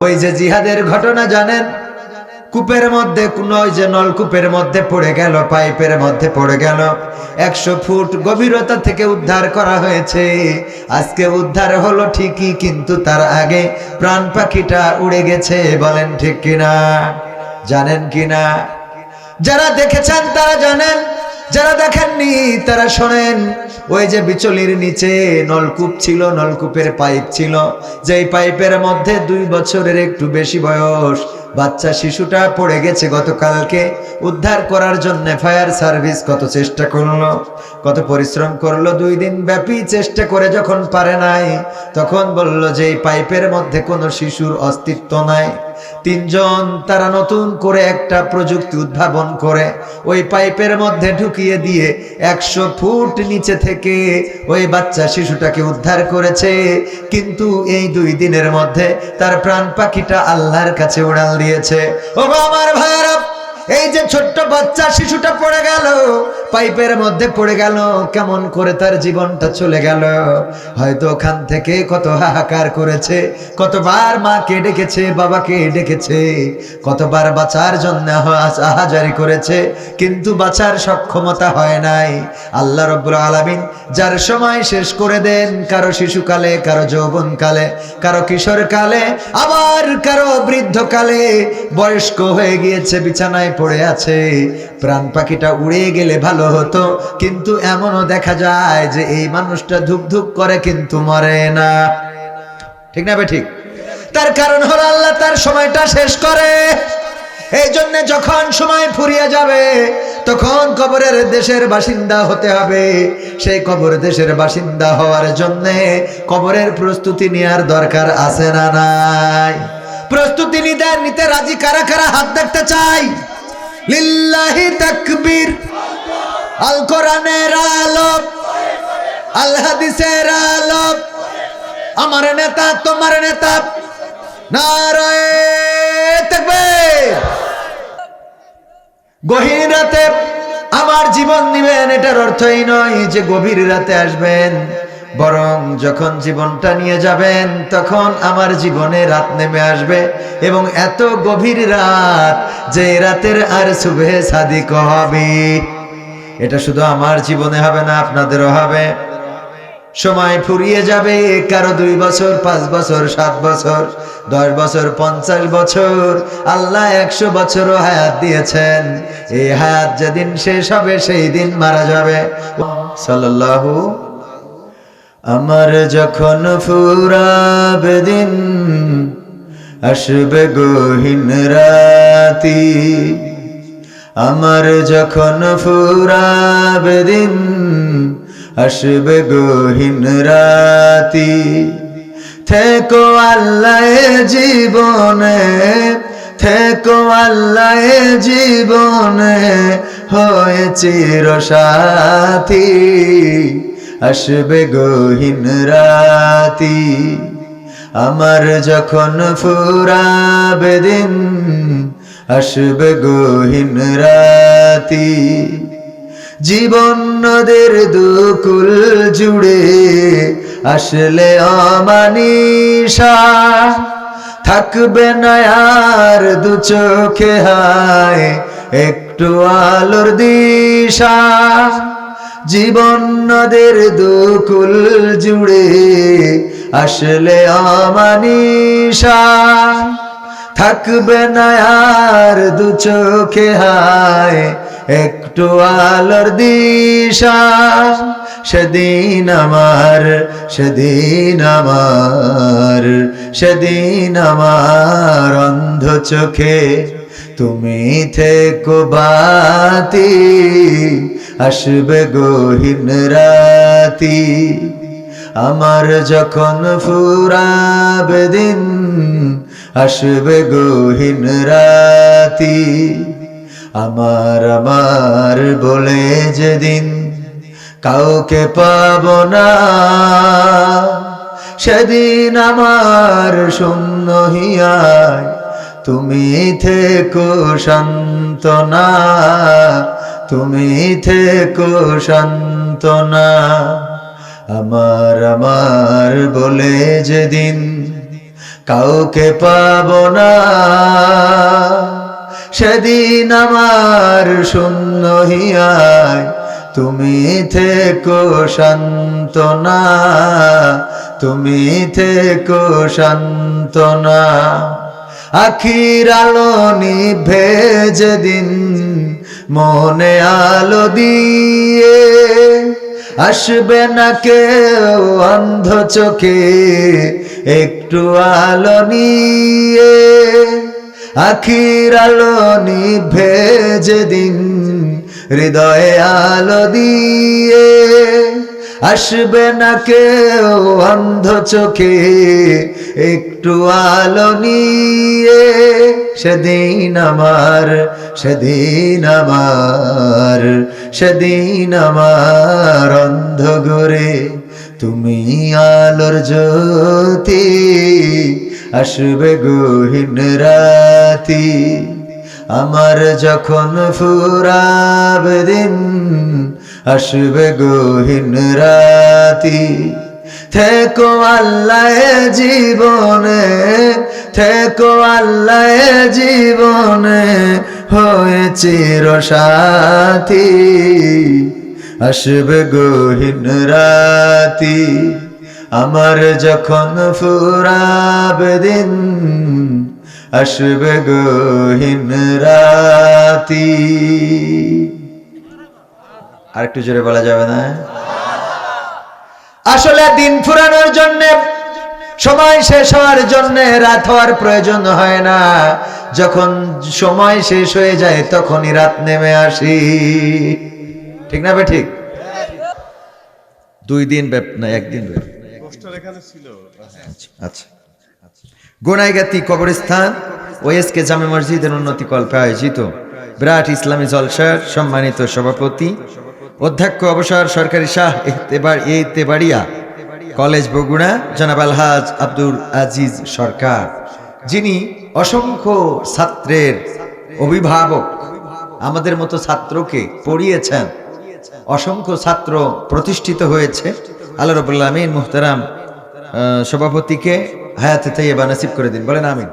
ওই যে জিহাদের ঘটনা জানেন? কূপের মধ্যে ওই যে নলকূপের মধ্যে পড়ে গেল, পাইপের মধ্যে পড়ে গেল। একশো ফুট গভীরতা থেকে উদ্ধার করা হয়েছে। আজকে উদ্ধার হলো ঠিকই, কিন্তু তার আগে প্রাণ পাখিটা উড়ে গেছে, বলেন ঠিক কিনা? জানেন কিনা? যারা দেখেছেন তারা জানেন যারা দেখেননি, তারা শোনেন, ওই যে বিচলির নিচে নলকূপ ছিল, নলকূপের পাইপ ছিল। যেই পাইপের মধ্যে দুই বছরের একটু বেশি বয়স, বাচ্চা শিশুটা পড়ে গেছে গতকালকে, উদ্ধার করার জন্য ফায়ার সার্ভিস কত চেষ্টা করল, কত পরিশ্রম করল, দুই দিন ব্যাপী চেষ্টা করে যখন পারে নাই, তখন বলল যে এই পাইপের মধ্যে কোনো শিশুর অস্তিত্ব নাই। তিনজন তারা নতুন করে একটা প্রযুক্তি উদ্ভাবন করে। ওই পাইপের মধ্যে ঢুকিয়ে দিয়ে একশো ফুট নিচে থেকে ওই বাচ্চা শিশুটাকে উদ্ধার করেছে। কিন্তু এই দুই দিনের মধ্যে তার প্রাণ পাখিটা আল্লাহর কাছে উড়াল দিয়েছে। ও আমার ভাইরা এই যে ছোট্ট বাচ্চা শিশুটা পড়ে গেল পাইপের মধ্যে পড়ে গেল, কেমন করে তার জীবনটা চলে গেল। হয়তো ওখান থেকে কত হাহাকার করেছে, কতবার মাকে ডেকেছে, বাবাকে ডেকেছে, কতবার বাঁচার জন্য আহাজারি করেছে, কিন্তু বাঁচার সক্ষমতা হয় নাই। আল্লাহ রব্বুল আলামিন যার সময় শেষ করে দেন, কারও শিশুকালে, কারও যৌবনকালে, কারও কিশোরকালে, আবার কারও বৃদ্ধকালে, বয়স্ক হয়ে গিয়েছে, বিছানায় পড়ে আছে, প্রাণ পাখিটা উড়ে গেলে ভালো হতো। কিন্তু এমনও দেখা যায় যে এই মানুষটা ধুক ধুক করে কিন্তু মরে না। ঠিক না ঠিক? তার কারণ হলো আল্লাহ তার সময়টা শেষ করে। এই জন্য যখন সময় ফুরিয়ে যাবে, তখন কবরের দেশের বাসিন্দা হতে হবে। সেই কবর দেশের বাসিন্দা হওয়ার জন্য কবরের প্রস্তুতি নেওয়ার দরকার আছে না নাই? প্রস্তুতি নিতে নিতে রাজি কারা কারা হাত দেখতে চাই লিল্লাহি তাকবীর। আল কোরআনের আলো আল হাদিসের আলো আমার নেতা, তোমার নেতা। নারায়ে তাকবীর। গহীন রাতে আমার জীবন নিবেন এটার অর্থই নয় যে গভীর রাতে আসবেন। বরং যখন জীবনটা নিয়ে যাবেন, তখন আমার জীবনে রাত নেমে আসবে। এবং এত গভীর রাত যে রাতের আর শুভে সাদিক হবে। এটা শুধু আমার জীবনে হবে না, আপনাদেরও হবে। সময় ফুরিয়ে যাবে কারও দুই বছর, পাঁচ বছর, সাত বছর, দশ বছর, পঞ্চাশ বছর। আল্লাহ একশো বছরও হায়াত দিয়েছেন। এই হায়াত যেদিন শেষ হবে, সেই দিন মারা যাবে। সাল্লাল্লাহু আমার যখন ফুরাবে দিন, আসবে গহীন রাতি। আমার যখন ফুরাবে দিন, আসবে গহীন রাতি। থেকো আল্লাহ জীবনে, থেকো আল্লাহ জীবনে, হয়ে চির সাথী আসবে গহীন রাতি। আমার যখন ফুরাবে দিন আসবে গহীন রাতি। জীবন নদের দুকুল জুড়ে আসলে অমানিসা। থাকবে না আর দু চোখে হায়, একটু আলোর দিশা। জীবন নদের দুকুল জুড়ে আসলে অমানিসা। থাকবে না আর দু চোখে হায়, একটু আলোর দিশা। সেদিন আমার সেদিন আমার সেদিন আমার অন্ধ চোখে তুমি থেকো বাতি, আসবে গহীন রাতি। আমার যখন ফুরাবে দিন আসবে গহীন রাতি। আমার আমার বলে যেদিন কাউকে পাব না, সেদিন আমার শূন্য হিয়ায় তুমি থেকো শান্তনা তুমি থেকো শান্তনা আমার আমার বলে যেদিন কাউকে পাব না। সেদিন আমার শূন্য হিয়ায় তুমি থেকো শান্তনা তুমি থেকো শান্তনা আখির আলো নিভে যেদিন মনে আলো দিয়ে আসবে না কেউ অন্ধ চোখে, একটু আলো নিয়ে, আখির আলো নিভে যেদিন, হৃদয়ে আলো দিয়ে। আসবে না কেউ অন্ধ চোখে, একটু আলো নিয়ে। সেদিন আমার সেদিন আমার সেদিন আমার অন্ধ ঘরে। তুমি আলোর জ্যোতি, আসবে গহীন রাতি। আমার যখন ফুরাবে দিন আসবে গহীন রাতি। থেকো আল্লাহ জীবনে, থেকো আল্লাহ জীবনে হয়ে চির সাথী আসবে গহীন রাতি, আমার যখন ফুরাবে দিন, আসবে গহীন রাতি। আর একটু জোরে বলা যাবে না? আসলে দিন ফুরানোর জন্য সময় শেষ হওয়ার জন্য রাত হওয়ার প্রয়োজন হয় না। যখন সময় শেষ হয়ে যায় তখনই রাত নেমে আসি। ঠিক না ঠিক? দুই দিন না একদিন আচ্ছা। গোনাইগাতি কবরস্থান ওএসকে জামে মসজিদের উন্নতি কল্পে আয়োজিত। বিরাট ইসলামী জলসার সম্মানিত সভাপতি অধ্যক্ষ অবসর সরকারি শাহ ইতেবাড়িয়া কলেজ বগুড়া, জনাব আলহাজ আব্দুল আজিজ সরকার, যিনি অসংখ্য ছাত্রের অভিভাবক আমাদের মতো ছাত্রকে পড়িয়েছেন। অসংখ্য ছাত্র প্রতিষ্ঠিত হয়েছে। আল্লাহ রবুল্লা আমিন মুহতারাম সভাপতিকে হায়াতে তাইয়েবা নাসিব করে দিন। বলেন আমিন।